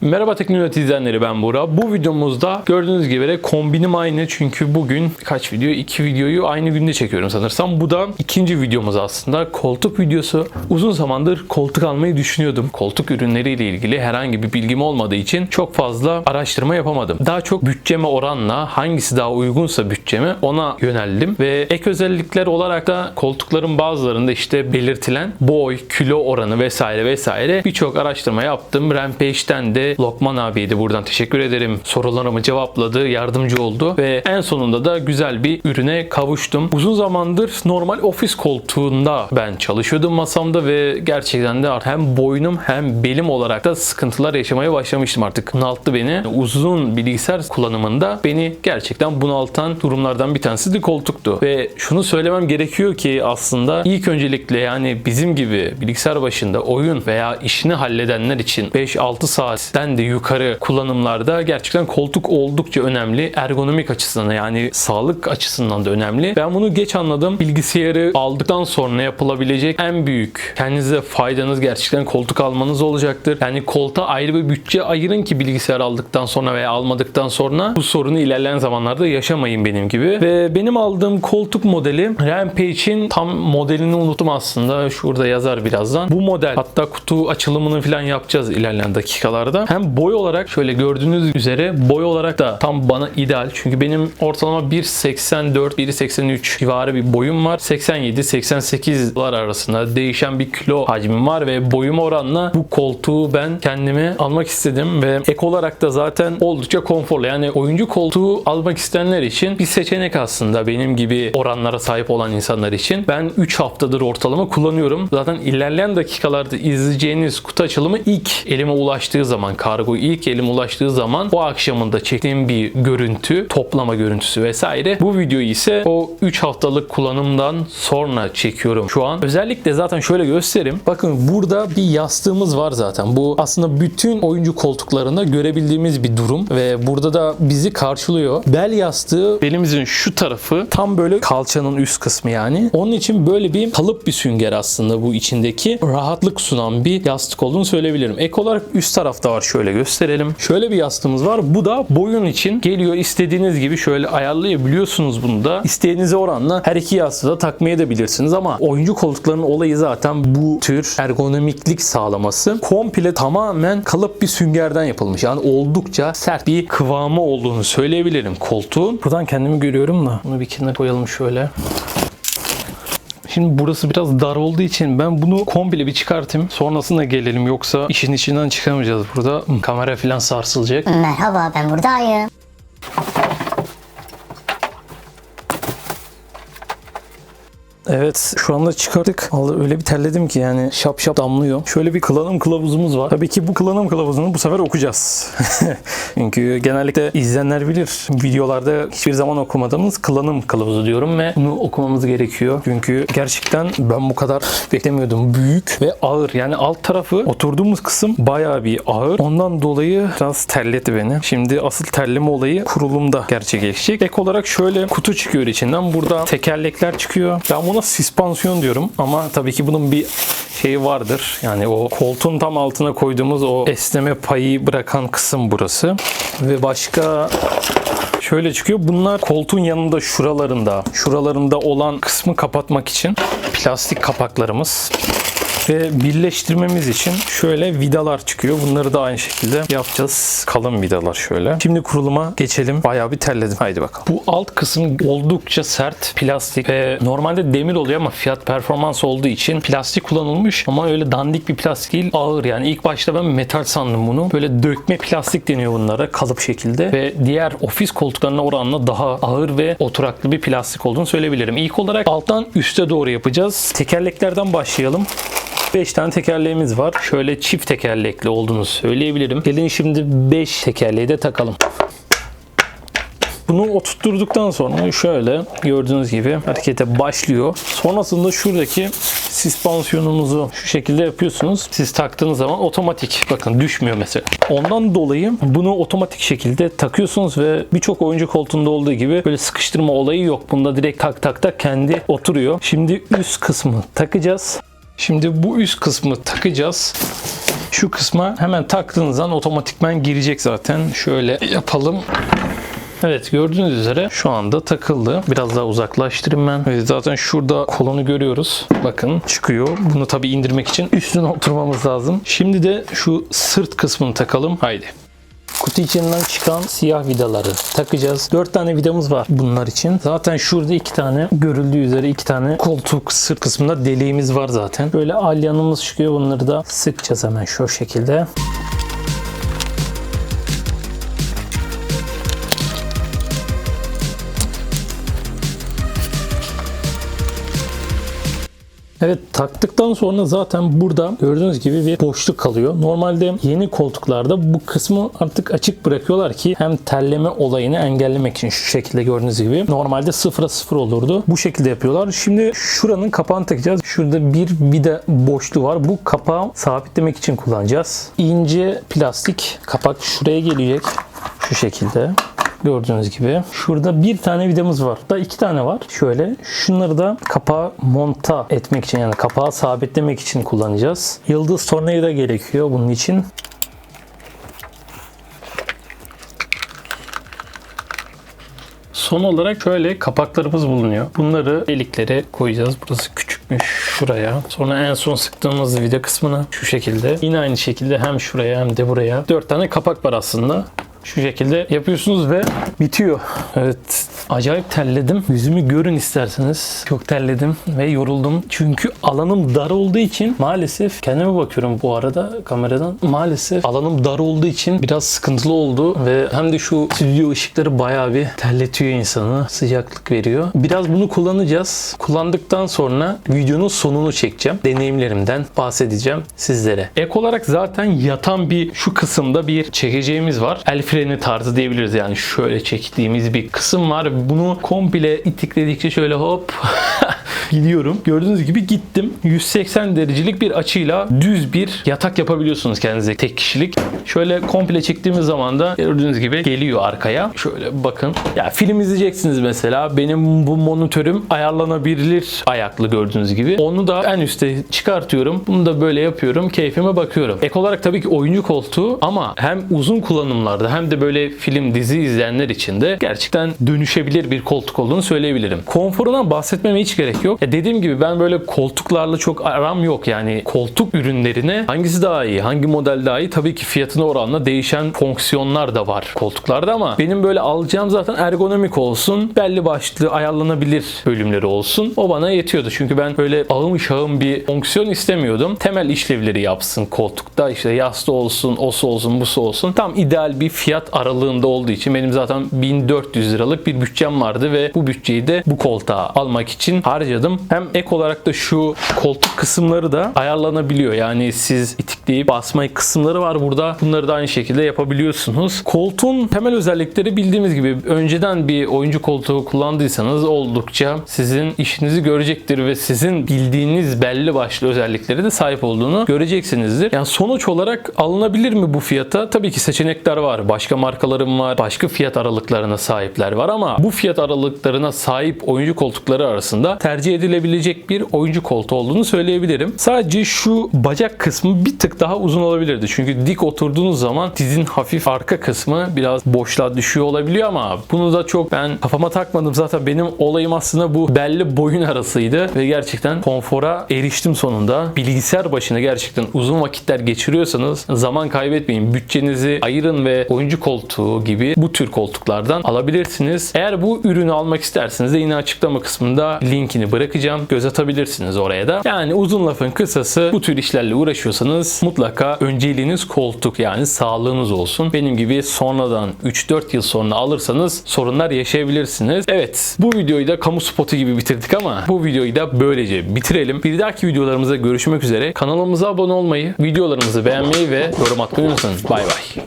Merhaba Teknoloji izleyenleri ben Buğra. Bu videomuzda gördüğünüz gibi kombinim aynı çünkü bugün kaç video? iki videoyu aynı günde çekiyorum sanırsam. Bu da ikinci videomuz aslında. Koltuk videosu. Uzun zamandır koltuk almayı düşünüyordum. Koltuk ürünleriyle ilgili herhangi bir bilgim olmadığı için çok fazla araştırma yapamadım. Daha çok bütçeme oranla hangisi daha uygunsa bütçeme ona yöneldim ve ek özellikler olarak da koltukların bazılarında işte belirtilen boy, kilo oranı vesaire vesaire birçok araştırma yaptım. Rampage'den de Lokman abiye buradan teşekkür ederim. Sorularımı cevapladı, yardımcı oldu ve en sonunda da güzel bir ürüne kavuştum. Uzun zamandır normal ofis koltuğunda ben çalışıyordum masamda ve gerçekten de hem boynum hem belim olarak da sıkıntılar yaşamaya başlamıştım artık. Bunalttı beni. Uzun bilgisayar kullanımında beni gerçekten bunaltan durumlardan bir tanesi de koltuktu. Ve şunu söylemem gerekiyor ki aslında ilk öncelikle yani bizim gibi bilgisayar başında oyun veya işini halledenler için 5-6 saatten de yukarı kullanımlarda gerçekten koltuk oldukça önemli. Ergonomik açısından yani sağlık açısından da önemli. Ben bunu geç anladım. Bilgisayarı aldıktan sonra yapılabilecek en büyük kendinize faydanız gerçekten koltuk almanız olacaktır. Yani koltuğa ayrı bir bütçe ayırın ki bilgisayar aldıktan sonra veya almadıktan sonra bu sorunu ilerleyen zamanlarda yaşamayın benim gibi. Ve benim aldığım koltuk modeli Rampage'in tam modelini unuttum aslında. Şurada yazar birazdan. Bu model hatta kutu açılımını falan yapacağız ilerleyen dakikalarda. Hem boy olarak şöyle gördüğünüz üzere boy olarak da tam bana ideal. Çünkü benim ortalama 1.84 1.83 civarı bir boyum var. 87-88'lar arasında değişen bir kilo hacmim var ve boyuma oranla bu koltuğu ben kendime almak istedim ve ek olarak da zaten oldukça konforlu. Yani oyuncu koltuğu almak isteyenler için bir seçenek aslında benim gibi oranlara sahip olan insanlar için. Ben 3 haftadır ortalama kullanıyorum. Zaten ilerleyen dakikalarda izleyeceğiniz kutu açılımı ilk elime ulaştığı zaman, kargo ilk elime ulaştığı zaman o akşamında çektiğim bir görüntü, toplama görüntüsü vesaire. Bu videoyu ise o 3 haftalık kullanımdan sonra çekiyorum şu an. Özellikle zaten şöyle göstereyim. Bakın burada bir yastığımız var zaten. Bu aslında bütün oyuncu koltuklarında görebildiğimiz bir durum ve burada da bizi karşılıyor. Bel yastığı belimizin şu tarafı tam böyle kalçanın üst kısmı yani. Onun için böyle bir kalıp bir sünger aslında bu içindeki rahatlık sunan bir yastık olduğunu söyleyebilirim. Ek olarak üst tarafta var şöyle gösterelim. Şöyle bir yastığımız var. Bu da boyun için geliyor istediğiniz gibi şöyle ayarlayabiliyorsunuz bunu da. İsteğinize oranla her iki yastığı da takmaya da bilirsiniz ama oyuncu koltuklarının olayı zaten bu tür ergonomiklik sağlaması. Komple tamamen kalıp bir süngerden yapılmış. Yani oldukça sert bir kıvamı olduğunu söyleyebilirim koltuğun. Buradan kendimi görüyorum da bunu bir kenara koyalım şöyle. Şimdi burası biraz dar olduğu için ben bunu komple bir çıkartayım. Sonrasında gelelim yoksa işin içinden çıkamayacağız burada. Kamera falan sarsılacak. Merhaba ben buradayım. Evet şu anda çıkarttık. Vallahi öyle bir terledim ki yani şap şap damlıyor. Şöyle bir kullanım kılavuzumuz var. Tabii ki bu kullanım kılavuzunu bu sefer okuyacağız. Çünkü genellikle izleyenler bilir. Videolarda hiçbir zaman okumadığımız kullanım kılavuzu diyorum ve bunu okumamız gerekiyor. Çünkü gerçekten ben bu kadar beklemiyordum. Büyük ve ağır. Yani alt tarafı oturduğumuz kısım bayağı bir ağır. Ondan dolayı biraz terletti beni. Şimdi asıl terleme olayı kurulumda gerçekleşecek. Ek olarak şöyle kutu çıkıyor içinden. Burada tekerlekler çıkıyor. Ben buna süspansiyon diyorum ama tabii ki bunun bir şeyi vardır. Yani o koltuğun tam altına koyduğumuz o esneme payı bırakan kısım burası. Ve başka şöyle çıkıyor. Bunlar koltuğun yanında şuralarında, şuralarında olan kısmı kapatmak için plastik kapaklarımız. Ve birleştirmemiz için şöyle vidalar çıkıyor. Bunları da aynı şekilde yapacağız. Kalın vidalar şöyle. Şimdi kuruluma geçelim. Bayağı bir terledim. Haydi bakalım. Bu alt kısım oldukça sert plastik ve normalde demir oluyor ama fiyat performans olduğu için plastik kullanılmış ama öyle dandik bir plastik değil ağır yani ilk başta ben metal sandım bunu. Böyle dökme plastik deniyor bunlara kalıp şekilde ve diğer ofis koltuklarına oranla daha ağır ve oturaklı bir plastik olduğunu söyleyebilirim. İlk olarak alttan üste doğru yapacağız. Tekerleklerden başlayalım. 5 tane tekerleğimiz var. Şöyle çift tekerlekli olduğunu söyleyebilirim. Gelin şimdi 5 tekerleği de takalım. Bunu oturtturduktan sonra şöyle gördüğünüz gibi harekete başlıyor. Sonrasında şuradaki süspansiyonumuzu şu şekilde yapıyorsunuz. Siz taktığınız zaman otomatik bakın düşmüyor mesela. Ondan dolayı bunu otomatik şekilde takıyorsunuz ve birçok oyuncu koltuğunda olduğu gibi böyle sıkıştırma olayı yok. Bunda direkt tak tak tak kendi oturuyor. Şimdi üst kısmı takacağız. Şimdi bu üst kısmı takacağız. Şu kısma hemen taktığınız an otomatikman girecek zaten. Şöyle yapalım. Evet gördüğünüz üzere şu anda takıldı. Biraz daha uzaklaştırayım ben. Evet, zaten şurada kolonu görüyoruz. Bakın çıkıyor. Bunu tabii indirmek için üstüne oturmamız lazım. Şimdi de şu sırt kısmını takalım. Haydi. Kutu içinden çıkan siyah vidaları takacağız. 4 tane vidamız var bunlar için. Zaten şurada iki tane görüldüğü üzere iki tane koltuk sırt kısmında deliğimiz var zaten. Böyle alyanımız çıkıyor. Bunları da sıkacağız hemen şu şekilde. Evet taktıktan sonra zaten burada gördüğünüz gibi bir boşluk kalıyor. Normalde yeni koltuklarda bu kısmı artık açık bırakıyorlar ki hem terleme olayını engellemek için şu şekilde gördüğünüz gibi. Normalde sıfıra sıfır olurdu. Bu şekilde yapıyorlar. Şimdi şuranın kapağını takacağız. Şurada bir vida boşluğu var. Bu kapağı sabitlemek için kullanacağız. İnce plastik kapak şuraya gelecek. Şu şekilde. Gördüğünüz gibi. Şurada bir tane vidamız var. Da iki tane var. Şöyle. Şunları da kapağı monta etmek için yani kapağı sabitlemek için kullanacağız. Yıldız tornavida gerekiyor bunun için. Son olarak şöyle kapaklarımız bulunuyor. Bunları deliklere koyacağız. Burası küçükmüş şuraya. Sonra en son sıktığımız vida kısmına şu şekilde. Yine aynı şekilde hem şuraya hem de buraya. Dört tane kapak var aslında. Şu şekilde yapıyorsunuz ve bitiyor. Evet. Acayip terledim. Yüzümü görün isterseniz. Çok terledim ve yoruldum. Çünkü alanım dar olduğu için maalesef kendime bakıyorum bu arada kameradan. Maalesef alanım dar olduğu için biraz sıkıntılı oldu ve hem de şu stüdyo ışıkları bayağı bir terletiyor insanı. Sıcaklık veriyor. Biraz bunu kullanacağız. Kullandıktan sonra videonun sonunu çekeceğim. Deneyimlerimden bahsedeceğim sizlere. Ek olarak zaten yatan bir şu kısımda bir çekeceğimiz var. El freni tarzı diyebiliriz yani şöyle çektiğimiz bir kısım var. Bunu komple itikledikçe şöyle hop gidiyorum. Gördüğünüz gibi gittim. 180 derecelik bir açıyla düz bir yatak yapabiliyorsunuz kendinize tek kişilik. Şöyle komple çektiğimiz zaman da gördüğünüz gibi geliyor arkaya. Şöyle bakın. Ya film izleyeceksiniz mesela. Benim bu monitörüm ayarlanabilir ayaklı gördüğünüz gibi. Onu da en üste çıkartıyorum. Bunu da böyle yapıyorum. Keyfime bakıyorum. Ek olarak tabii ki oyuncu koltuğu ama hem uzun kullanımlarda hem de böyle film dizi izleyenler için de gerçekten dönüşebilir bir koltuk olduğunu söyleyebilirim. Konforundan bahsetmeme hiç gerek yok. Ya dediğim gibi ben böyle koltuklarla çok aram yok. Yani koltuk ürünlerine hangisi daha iyi, hangi model daha iyi tabii ki fiyatına oranla değişen fonksiyonlar da var koltuklarda ama benim böyle alacağım zaten ergonomik olsun, belli başlı ayarlanabilir bölümleri olsun. O bana yetiyordu. Çünkü ben böyle ağım şağım bir fonksiyon istemiyordum. Temel işlevleri yapsın koltukta. işte yastığı olsun, osu olsun, busu olsun. Tam ideal bir fiyat aralığında olduğu için benim zaten 1400 liralık bir bütçem vardı ve bu bütçeyi de bu koltuğa almak için harcadım. Hem ek olarak da şu koltuk kısımları da ayarlanabiliyor. Yani siz itikleyip basma kısımları var burada. Bunları da aynı şekilde yapabiliyorsunuz. Koltuğun temel özellikleri bildiğimiz gibi önceden bir oyuncu koltuğu kullandıysanız oldukça sizin işinizi görecektir ve sizin bildiğiniz belli başlı özellikleri de sahip olduğunu göreceksinizdir. Yani sonuç olarak alınabilir mi bu fiyata? Tabii ki seçenekler var. Başka markalarım var. Başka fiyat aralıklarına sahipler var ama bu fiyat aralıklarına sahip oyuncu koltukları arasında tercih edilebilecek bir oyuncu koltuğu olduğunu söyleyebilirim. Sadece şu bacak kısmı bir daha uzun olabilirdi. Çünkü dik oturduğunuz zaman dizin hafif arka kısmı biraz boşluğa düşüyor olabiliyor ama bunu da çok ben kafama takmadım. Zaten benim olayım aslında bu belli boyun arasıydı ve gerçekten konfora eriştim sonunda. Bilgisayar başına gerçekten uzun vakitler geçiriyorsanız zaman kaybetmeyin. Bütçenizi ayırın ve oyuncu koltuğu gibi bu tür koltuklardan alabilirsiniz. Eğer bu ürünü almak isterseniz de yine açıklama kısmında linkini bırakacağım. Göz atabilirsiniz oraya da. Yani uzun lafın kısası bu tür işlerle uğraşıyorsanız mutlaka önceliğiniz koltuk yani sağlığınız olsun. Benim gibi sonradan 3-4 yıl sonra alırsanız sorunlar yaşayabilirsiniz. Evet bu videoyu da kamu spotu gibi bitirdik ama bu videoyu da böylece bitirelim. Bir dahaki videolarımızda görüşmek üzere. Kanalımıza abone olmayı, videolarımızı beğenmeyi ve yorum atmayı unutmayın. Bay bay.